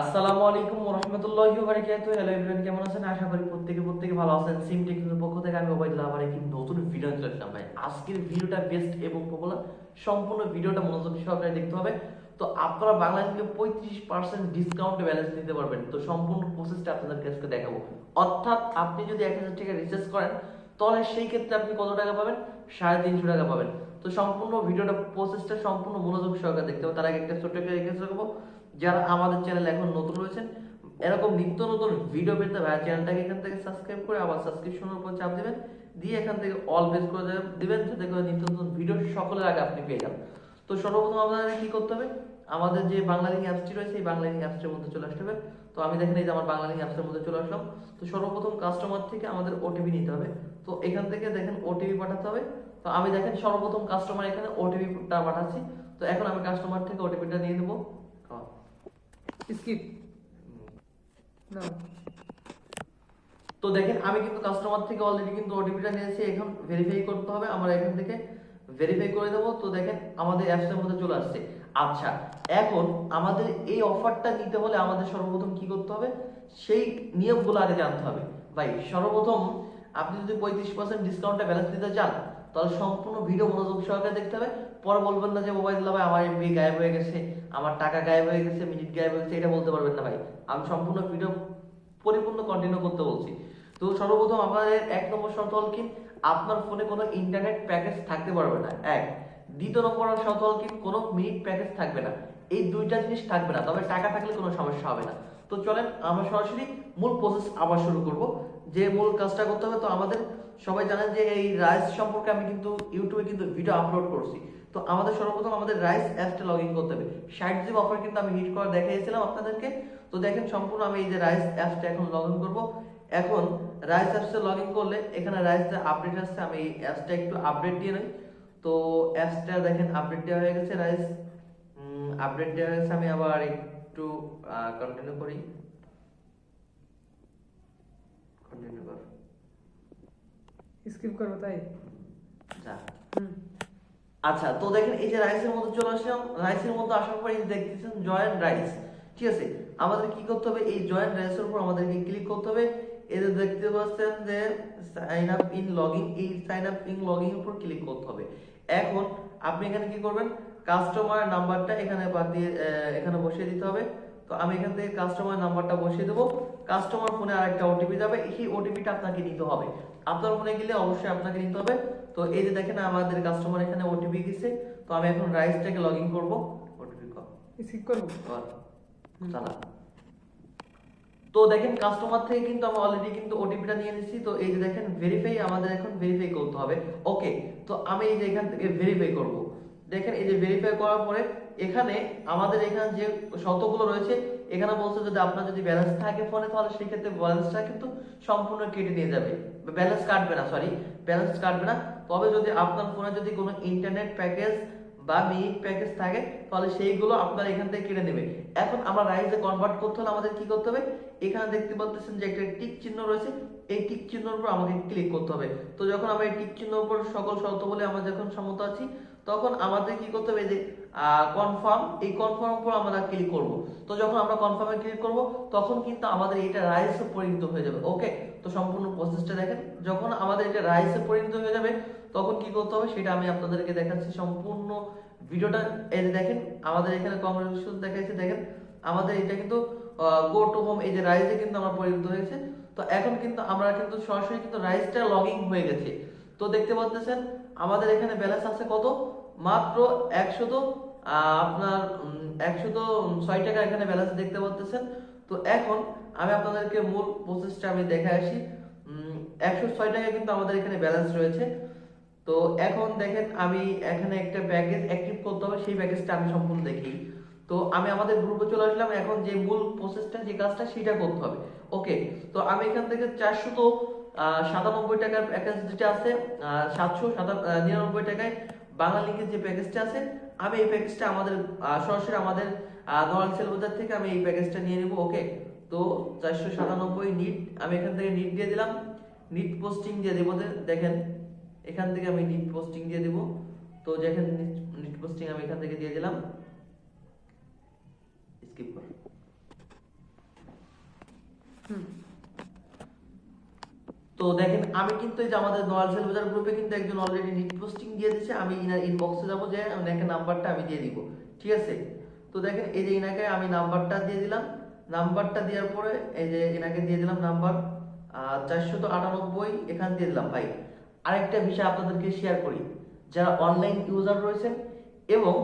আসসালামু আলাইকুম রাহমাতুল্লাহি হ্যালো এভরিওয়ান কেমন আছেন? আশা করি প্রত্যেকে প্রত্যেকে ভালো আছেন। সিম টেকনোর পক্ষ থেকে আমি ওবাইদুল্লাহ আবার একটি নতুন ভিডিও চলে আসলাম ভাই। আজকের ভিডিওটা বেস্ট এবং পপুলার সম্পূর্ণ ভিডিওটা মনোযোগ সহকারে দেখতে হবে। তো আপনারা বাংলাদেশ থেকে পঁয়ত্রিশ পার্সেন্ট ডিসকাউন্টে ব্যালেন্স নিতে পারবেন। তো সম্পূর্ণ প্রসেসটা আপনাদের কাছে দেখাবো। অর্থাৎ আপনি যদি এক হাজার টাকা রিচার্জ করেন, তাহলে সেই ক্ষেত্রে আপনি কত টাকা পাবেন? সাড়ে তিনশো টাকা পাবেন। তো সম্পূর্ণ ভিডিওটা প্রসেসটা সম্পূর্ণ মনোযোগ সহকারে দেখতে হবে। তার আগে একটা ছোট্ট একটা রিকোয়েস্ট রাখব। যারা আমাদের চ্যানেল এখন নতুন রয়েছেন, এরকম নিত্য নতুন ভিডিও পেতে ভাই চ্যানেলটাকে এখান থেকে সাবস্ক্রাইব করে আবার সাবস্ক্রিপশনের উপর চাপ দিবেন, দিয়ে এখান থেকে অল বেস করে দিবেন যাতে করে নিত্য নতুন ভিডিও সকলের আগে আপনি পেয়ে যান। তো সর্বপ্রথম আপনাদের কি করতে হবে? আমাদের যে বাংলালিং অ্যাপসটি রয়েছে, এই বাংলালিং অ্যাপসটির মধ্যে চলে আসতে হবে। তো আমি দেখেন এই যে আমার বাংলালিং অ্যাপসের মধ্যে চলে আসলাম। তো সর্বপ্রথম কাস্টমার থেকে আমাদের ওটিপি নিতে হবে। তো এখান থেকে দেখেন ওটিপি পাঠাতে হবে। তো আমি দেখেন সর্বপ্রথম কাস্টমার এখানে ওটিপিটা পাঠাচ্ছি। তো এখন আমি কাস্টমার থেকে ওটিপিটা নিয়ে নেব। স্কিপ না তো দেখেন, আমি কিন্তু কাস্টমার থেকে অলরেডি কিন্তু ওটিপিটা নিয়েছি, এখন ভেরিফাই করতে হবে, আমরা এখান থেকে ভেরিফাই করে দেবো। তো দেখেন, আমাদের অ্যাপসের মধ্যে চলে আসছে। আচ্ছা এখন আমাদের এই অফারটা নিতে হলে আমাদের সর্বপ্রথম কি করতে হবে? সেই নিয়মগুলো আগে জানতে হবে। ভাই, সর্বপ্রথম আপনি যদি পঁয়ত্রিশ পার্সেন্ট ডিসকাউন্টটা ব্যালেন্স দিতে চান তাহলে সম্পূর্ণ ভিডিও মনোযোগ সহকারে দেখতে হবে। পরে বলবেন না যে মোবাইল ভাই আমার এমবি গায়েব হয়ে গেছে, আমার টাকা গায়েব হয়ে গেছে মিনিট গায়েব হয়ে গেছে, এটা বলতে পারবেন না ভাই। আমি সম্পূর্ণ ভিডিও পরিপূর্ণ কন্টিনিউ করতে বলছি। তো সর্বপ্রথম আমাদের এক নম্বর শর্ত হল কি? আপনার ফোনে কোনো ইন্টারনেট প্যাকেজ থাকতে পারবে না। এক। দ্বিতীয় নম্বর শর্ত হল কি? কোনো মিনিট প্যাকেজ থাকবে না। এই দুইটা জিনিস থাকবে না। তবে টাকা থাকলে কোনো সমস্যা হবে না। তো চলেন আমরা সরাসরি মূল প্রসেস আবার শুরু করব। যে মূল কাজটা করতে হবে, তো আমাদের সবাই জানেন যে এই রাইস সম্পর্কে আমি কিন্তু ইউটিউবে কিন্তু ভিডিও আপলোড করছি। তো আমাদের সর্বপ্রথম আমাদের রাইস অ্যাপসটা লগ ইন করতে হবে। ষাট জিবি অফার কিন্তু আমি হিট করে দেখিয়েছিলাম আপনাদেরকে। তো দেখেন সম্পূর্ণ আমি এই যে রাইস অ্যাপসটা এখন লগ ইন করব। এখন রাইস অ্যাপসে লগ ইন করলে এখানে রাইসের আপডেট আসছে, আমি এই অ্যাপসটা একটু আপডেট দিয়ে নিই। তো অ্যাপসটা দেখেন আপডেট দেওয়া হয়ে গেছে রাইস আপডেট দেওয়া হয়েছে আমি আবার একটু কন্টিনিউ করি? কন্টিনিউ কর। স্কিপ করব তাই? যা। আচ্ছা তো দেখেন এই যে রাইসের মধ্যে চলে আসলাম। রাইসের মধ্যে আসার পরে এই দেখতেছেন জয়েন্ট রাইস ঠিক আছে? আমাদের কি করতে হবে? এই জয়েন্ট রাইসের উপর আমাদেরকে ক্লিক করতে হবে। এই যে দেখতে পাচ্ছেন যে সাইন আপ ইন লগইন এই সাইন আপ ইন লগইন উপর ক্লিক করতে হবে। এখন আপনি এখানে কি করবেন? কাস্টমার নাম্বারটা এখানে বাদ দিয়ে এখানে বসিয়ে দিতে হবে। তো আমি এখান থেকে কাস্টমার নাম্বারটা বসিয়ে দেবো। কাস্টমার ফোনে আরেকটা ওটিপি যাবে। এই ওটিপিটা আপনাকে নিতে হবে। আপনার ফোনে গেলে অবশ্যই আপনাকে নিতে হবে। তো এই যে দেখেন আমাদের কাস্টমার এখানে ওটিপি দিছে। তো আমি এখন রাইসটাকে লগ ইন করব ওটিপি করব। চালা। তো দেখেন কাস্টমার থেকে কিন্তু আমি অলরেডি কিন্তু ওটিপিটা নিয়ে নিচ্ছি তো এই যে দেখেন ভেরিফাই আমাদের এখন ভেরিফাই করতে হবে। ওকে তো আমি এই যে এখান থেকে ভেরিফাই করব। দেখেন, এই যে ভেরিফাই করার পরে এখানে আমাদের এখানে যে শর্তগুলো রয়েছে, এখানে বলছে যদি আপনার যদি ব্যালেন্স থাকে ফোনে তাহলে সেই ক্ষেত্রে ব্যালেন্সটা কিন্তু সম্পূর্ণ কেটে নিয়ে যাবে। ব্যালেন্স কাটবে না সরি ব্যালেন্স কাটবে না। তবে যদি আপনার ফোনে যদি কোনো ইন্টারনেট প্যাকেজ বা মিনিট প্যাকেজ থাকে, তাহলে সেইগুলো আপনার এখান থেকে কেটে নেবে। এখন আমরা রাইজে কনভার্ট করতে হলে আমাদের কি করতে হবে? এখানে দেখতে পাচ্ছেন যে একটা টিক চিহ্ন রয়েছে, এই টিক চিহ্নের উপর আমাকে ক্লিক করতে হবে। তো যখন আমরা এই টিক চিহ্নের উপর সকল শর্ত বলে আমরা যখন সম্মত আছি তখন আমাদের কি করতে হবে যে কনফার্ম এই কনফার্ম উপর আমরা ক্লিক করব। তো যখন আমরা কনফার্মে ক্লিক করব, তখন কিন্তু আমাদের এটা রাইসে পরিণত হয়ে যাবে ওকে তো সম্পূর্ণ প্রসেসটা দেখেন, যখন আমাদের এটা রাইসে পরিণত হয়ে যাবে, তখন কি করতে হবে সেটা আমি আপনাদেরকে দেখাচ্ছি সম্পূর্ণ ভিডিওটা। এই যে দেখেন, আমাদের এখানে কংগ্রেচুলেশন দেখাচ্ছে দেখেন, আমাদের এটা কিন্তু গো টু হোম এই যে রাইসে কিন্তু আমরা পরিণত হয়েছে। তো এখন কিন্তু আমরা কিন্তু সরাসরি কিন্তু রাইসটা লগইন হয়ে গেছে। তো দেখতে পাচ্ছেন, আমাদের এখানে ব্যালেন্স আছে কত? মাত্র একশো তো আপনার একশো তো ছয় টাকা এখানে ব্যালেন্স দেখতে পাচ্ছেন তো এখন আমি আপনাদেরকে মূল প্রসেসটা আমি দেখে আসি। একশো ছয় টাকা কিন্তু আমাদের এখানে ব্যালেন্স রয়েছে। তো এখন দেখেন আমি এখানে একটা প্যাকেজ অ্যাক্টিভ করতে হবে, সেই প্যাকেজটা আমি সম্পূর্ণ দেখি। তো আমি আমাদের গ্রুপে চলে আসলাম। এখন যে মূল প্রসেসটা যে কাজটা, সেটা করতে হবে। ওকে তো আমি এখান থেকে চারশো তো সাতানব্বই টাকার প্যাকেজ যেটা আছে সাতশো সাতা নিরানব্বই টাকায় বাংলা লিঙ্কের যে প্যাকেজটা আছে, আমি এই প্যাকেজটা আমাদের সরাসরি আমাদের নর্মাল সেল বাজার থেকে আমি এই প্যাকেজটা নিয়ে নেব ওকে তো চারশো সাতানব্বই নিট আমি এখান থেকে নিট দিয়ে দিলাম। নিট পোস্টিং দিয়ে দেবো দেখেন, এখান থেকে আমি নিট পোস্টিং দিয়ে দেবো। তো দেখেন নিট পোস্টিং আমি এখান থেকে দিয়ে দিলাম। স্কিপ হুম। তো দেখেন, আমি কিন্তু এই যে আমাদের নয়াল সেল বাজার গ্রুপে কিন্তু একজন অলরেডি নিট পোস্টিং দিয়ে দিয়েছে আমি ইনার ইনবক্সে যাব যে ওনাকে নাম্বারটা আমি দিয়ে দিব, ঠিক আছে? তো দেখেন, এই যে ইনাকে আমি নাম্বারটা দিয়ে দিলাম নাম্বারটা দেওয়ার পরে এই যে এনাকে দিয়ে দিলাম নাম্বার চারশত আটানব্বই, এখান দিয়ে দিলাম ভাই। আরেকটা বিষয় আপনাদেরকে শেয়ার করি, যারা অনলাইন ইউজার রয়েছেন এবং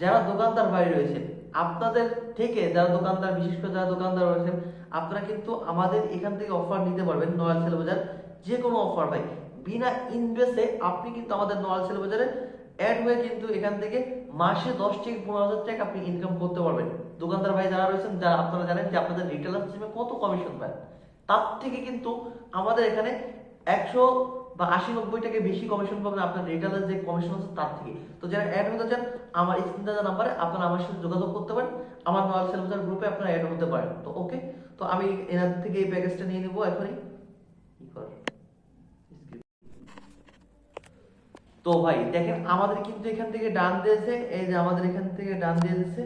যারা দোকানদার ভাই রয়েছেন, আপনাদের থেকে যারা দোকানদার, বিশেষ করে যারা দোকানদার রয়েছেন, আপনারা কিন্তু আমাদের এখান থেকে অফার নিতে পারবেন নয়াল সেল বাজার যে কোনো অফার ভাই। বিনা ইনভেস্টে আপনি কিন্তু আমাদের নয়াল সেল বাজারে অ্যাড হয়ে কিন্তু এখান থেকে মাসে দশ থেকে পনেরো হাজার টাকা আপনি ইনকাম করতে পারবেন। দোকানদার ভাই যারা রয়েছেন, যারা আপনারা জানেন যে আপনাদের রিটেলার সিস্টেমে কত কমিশন পায় তার থেকে কিন্তু আমাদের এখানে একশো বা আশি নব্বই টাকা বেশি কমিশন পাবেন আপনার রিটেলার যে কমিশন আছে তার থেকে। তো যারা অ্যাড হতে চান, আমার স্ক্রিন দেওয়া নাম্বারে আপনারা আমার সাথে যোগাযোগ করতে পারেন। আমার নয়াল সেল বাজার গ্রুপে আপনারা অ্যাড হতে পারেন। তো ওকে তো আমি এনার থেকে এই প্যাকেজটা নিয়ে নেব এখনই কি কর তো ভাই, দেখেন আমাদের কিন্তু এখান থেকে ডান দিয়েছে, এই যে আমাদের এখান থেকে ডান দিয়ে দিয়েছে।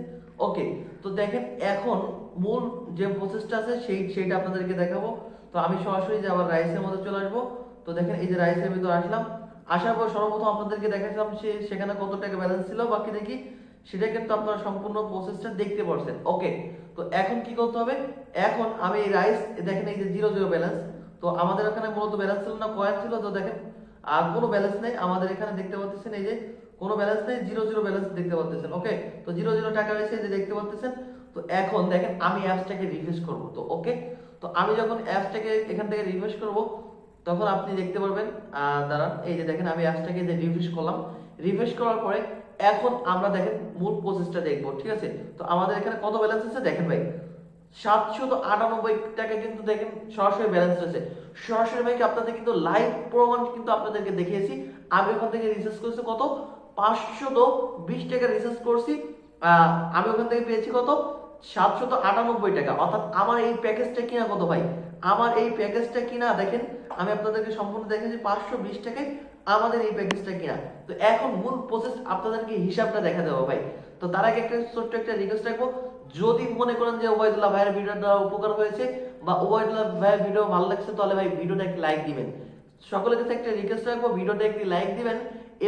ওকে, তো দেখেন এখন মূল যে প্রসেসটা আছে সেই, সেইটা আপনাদেরকে দেখাবো। তো আমি সরাসরি যে আবার রাইসের মধ্যে চলে আসব। তো দেখেন এই যে রাইসের ভিতরে আসলাম। আসার পর সর্বপ্রথম আপনাদেরকে দেখাচ্ছিলাম সে, সেখানে কত টাকা ব্যালেন্স ছিল, বাকি দেখি। সেটা কিন্তু আপনারা সম্পূর্ণ প্রসেসটা দেখতে পারছেন। ওকে, তো এখন কি করতে হবে? এখন আমি এই রাইস দেখেন এই যে জিরো জিরো ব্যালেন্স তো আমাদের ওখানে মূলত ব্যালেন্স ছিল না, কয়েন ছিল। তো দেখেন আর কোনো ব্যালেন্স নেই। আমাদের এখানে দেখতে পাচ্ছেন এই যে, কোনো ব্যালেন্স নেই জিরো জিরো ব্যালেন্স দেখতে পাচ্ছেন ওকে তো জিরো জিরো টাকা রয়েছে যে দেখতে পাচ্ছেন। তো এখন দেখেন, আমি অ্যাপসটাকে রিফ্রেশ করব তো ওকে তো আমি যখন অ্যাপসটাকে এখান থেকে রিফ্রেশ করব, তখন আপনি দেখতে পারবেন দাঁড়ান, এই যে দেখেন, আমি অ্যাপসটাকে যে রিফ্রেশ করলাম রিফ্রেশ করার পরে এখন আমরা দেখেন মূল প্রসেসটা দেখব, ঠিক আছে? তো আমাদের এখানে কত ব্যালেন্স আছে? দেখেন ভাই সাতশত আটানব্বই টাকা কিন্তু দেখেন সরাসরি ব্যালেন্স রয়েছে। সরাসরি ভাইকে আপনাদের কিন্তু লাইভ প্রমাণ কিন্তু আপনাদেরকে দেখিয়েছি। আমি ওখান থেকে রিসার্চ করেছি কত? পাঁচশত বিশ টাকা রিসার্চ করছি। আমি ওখান থেকে পেয়েছি কত? সাতশত আটানব্বই টাকা। অর্থাৎ আমার এই প্যাকেজটা কিনা কত ভাই? আমার এই প্যাকেজটা কিনা, দেখেন, আমি আপনাদেরকে সম্পূর্ণ দেখেছি পাঁচশো বিশ টাকায় আমাদের এই প্যাকেজটা কিনা। তো এখন মূল প্রসেস আপনাদেরকে হিসাবটা দেখা দেবো ভাই। তো তার আগে একটা ছোট্ট একটা রিকোয়েস্ট রাখব। যদি মনে করেন যে ওবায়দুল্লাহ ভাইয়ের ভিডিওটা উপকার হয়েছে বা ওবায়দুল্লাহ ভাইয়ের ভিডিও ভালো লাগছে, তাহলে ভাই ভিডিওটা একটি লাইক দিবেন। সকলের কাছে একটা রিকোয়েস্ট রাখব ভিডিওটা একটি লাইক দিবেন।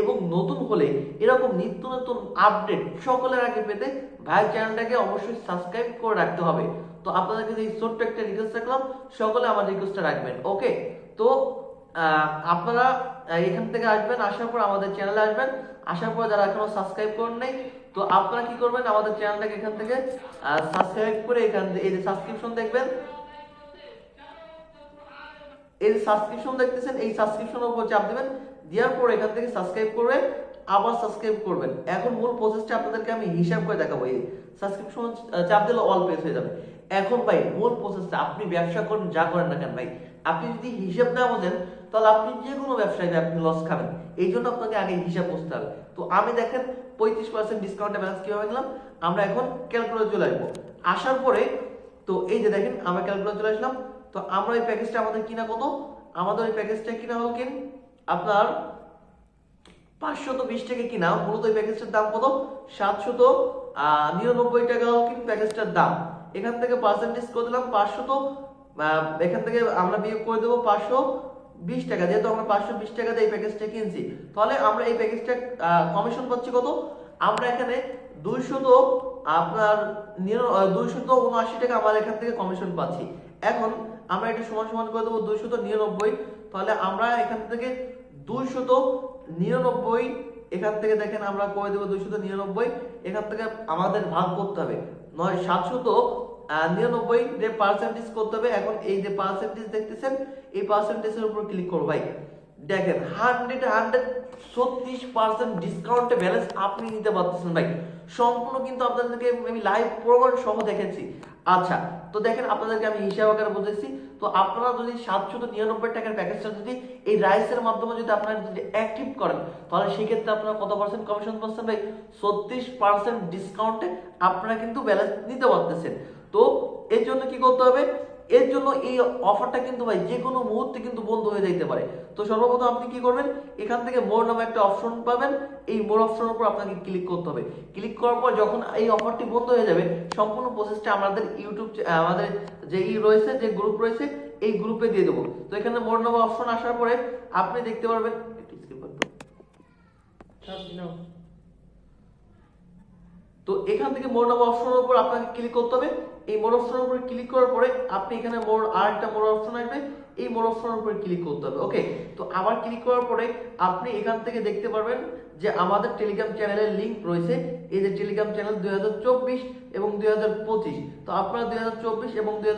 এবং নতুন হলে এরকম নিত্য নতুন আপডেট সকলের আগে পেতে ভাইয়ের চ্যানেলটাকে অবশ্যই সাবস্ক্রাইব করে রাখতে হবে। তো আপনাদের কাছে এই ছোট্ট একটা রিকোয়েস্ট রাখলাম, সকলে আমার রিকোয়েস্টটা রাখবেন ওকে তো আপনারা এখান থেকে আসবেন, আসার পর আমাদের চ্যানেলে আসবেন, আসার পর যারা এখনও সাবস্ক্রাইব করেন নাই, তো আপনারা কি করবেন, আমাদের চ্যানেলটাকে এখান থেকে সাবস্ক্রাইব করে এখান এই যে সাবস্ক্রিপশন দেখবেন, এই সাবস্ক্রিপশন দেখতেছেন, এই সাবস্ক্রিপশনের উপর চাপ দিবেন দেওয়ার পর এখান থেকে সাবস্ক্রাইব করবেন, আবার সাবস্ক্রাইব করবেন। এখন মূল প্রসেসটা আপনাদেরকে আমি হিসাব করে দেখাবো। এই সাবস্ক্রিপশন চাপ দিলে অল পেজ হয়ে যাবে। এখন ভাই, মূল প্রসেসটা আপনি ব্যবসা করেন, যা করেন না কেন ভাই, আপনি যদি হিসাব না বোঝেন, তাহলে আপনি যে কোনো ব্যবসায় আপনি লস খাবেন। এই জন্য আপনাকে আগে হিসাব বুঝতে হবে। তো আমি দেখেন, পঁয়ত্রিশ পার্সেন্ট ডিসকাউন্টে ব্যালেন্স কীভাবে নিলাম? আমরা এখন ক্যালকুলেট চলে আসব। আসার পরে, তো এই যে দেখেন, আমরা ক্যালকুলেট চলে আসলাম। তো আমরা এই প্যাকেজটা আমাদের কিনা কত? আমাদের এই প্যাকেজটা কিনা হল কিন? আপনার পাঁচশত বিশ টাকা কিনা? মূলত এই প্যাকেজটার দাম কত? সাতশত নিরানব্বই টাকা কিন্তু প্যাকেজটার দাম। এখান থেকে পার্সেন্টেজ করে দিলাম পাঁচশত এখান থেকে আমরা বিয়োগ করে দেবো পাঁচশো বিশ টাকা। যেহেতু আমরা পাঁচশো বিশ টাকাতে এই প্যাকেজটা কিনছি, তাহলে আমরা এই প্যাকেজটা কমিশন পাচ্ছি কত? আমরা এখানে দুইশত, আপনার দুইশত উনআশি টাকা আমরা এখান থেকে কমিশন পাচ্ছি। এখন আমরা এটা সমান সমান করে দেবো দুইশত নিরানব্বই। তাহলে আমরা এখান থেকে দুইশত নিরানব্বই, এখান থেকে দেখেন আমরা করে দেবো? দুইশত নিরানব্বই, এখান থেকে আমাদের ভাগ করতে হবে। নয়, সাতশত নিরানব্বই যে পার্সেন্টেজ করতে হবে, এখন এই যে পার্সেন্টেজ দেখতেছেন, এই পার্সেন্টেজের উপর ক্লিক করো ভাই। দেখেন হান্ড্রেড হান্ড্রেড ছত্রিশ পার্সেন্ট ডিসকাউন্টে ব্যালেন্স আপনি নিতে পারতেছেন ভাই। সম্পূর্ণ কিন্তু আপনাদেরকে আমি লাইভ প্রমাণ সহ দেখেছি আচ্ছা তো দেখেন আপনাদেরকে আমি হিসাব আকারে বুঝেছি তো আপনারা যদি সাতশত নিরানব্বই টাকার প্যাকেজটা যদি এই রাইসের মাধ্যমে যদি আপনারা যদি অ্যাক্টিভ করেন, তাহলে সেক্ষেত্রে আপনারা কত পার্সেন্ট কমিশন পাচ্ছেন ভাই? ছত্রিশ পার্সেন্ট ডিসকাউন্টে আপনারা কিন্তু ব্যালেন্স নিতে পারতেছেন। তো এর জন্য কি করতে হবে? এর জন্য এই অফারটা কিন্তু ভাই যে কোনো মুহূর্তে কিন্তু বন্ধ হয়ে যাইতে পারে। তো সর্বপ্রথম আপনি কি করবেন? এখান থেকে মোর নামে একটা অপশন পাবেন। এই মোর অপশনের উপর আপনাকে ক্লিক করতে হবে। ক্লিক করার পর যখন এই অফারটি বন্ধ হয়ে যাবে, সম্পূর্ণ প্রসেসটা আমাদের ইউটিউব আমাদের যে ই রয়েছে, যে গ্রুপ রয়েছে, এই গ্রুপে দিয়ে দেবো। তো এখানে মোর নামে অপশন আসার পরে আপনি দেখতে পারবেন। তো এখান থেকে মোর নাম অপশনের উপর আপনাকে ক্লিক করতে হবে। এই মোর অপশনের উপর ক্লিক করার পরে আপনি এখানে মোর আর একটা মোর অপশন আসবে এই মোর অপশনের উপর ক্লিক করতে হবে ওকে তো আবার ক্লিক করার পরে আপনি এখান থেকে দেখতে পারবেন যে আমাদের টেলিগ্রাম চ্যানেলের লিঙ্ক রয়েছে, এই যে টেলিগ্রাম চ্যানেল দু হাজার চব্বিশ এবং দুই হাজার পঁচিশ। তো আপনারা দু হাজার চব্বিশ এবং দুই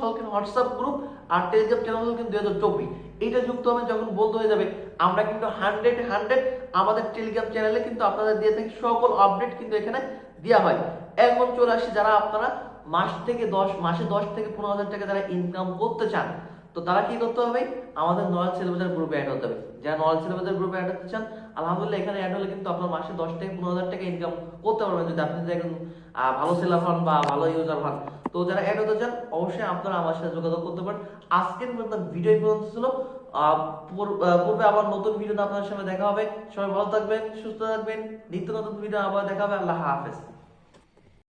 হল কিন্তু হোয়াটসঅ্যাপ গ্রুপ আর টেলিগ্রাম চ্যানেল হল কিন্তু দুই হাজার চব্বিশ। এইটা যুক্ত হবে যখন বন্ধ হয়ে যাবে, আমরা কিন্তু হান্ড্রেড হান্ড্রেড আমাদের টেলিগ্রাম চ্যানেলে কিন্তু আপনাদের দিয়ে থাকি সকল আপডেট কিন্তু এখানে দেওয়া হয়। এখন চলে আসি যারা আপনারা মাস থেকে দশ, মাসে দশ থেকে পনেরো হাজার টাকা যারা ইনকাম করতে চান, তো তারা কি করতে হবে? আমাদের নয়াল সেলিব্রেটার গ্রুপে অ্যাড হতে হবে। যারা নয়াল সেলিব্রেটার গ্রুপে অ্যাড হতে চান, আলহামদুলিল্লাহ এখানে অ্যাড হলে কিন্তু আপনার মাসে দশ থেকে পনেরো হাজার টাকা ইনকাম করতে পারবেন যদি আপনি যদি একজন ভালো সেলার হন বা ভালো ইউজার হন। তো যারা অ্যাড হতে চান, অবশ্যই আপনারা আমার সাথে যোগাযোগ করতে পারেন। আজকের মতো ভিডিও পর্যন্ত ছিল। পূর্বে আবার নতুন ভিডিওতে আপনাদের সাথে দেখা হবে। সবাই ভালো থাকবেন, সুস্থ থাকবেন। নিত্য নতুন ভিডিও আবার দেখা হবে। আল্লাহ হাফেজ।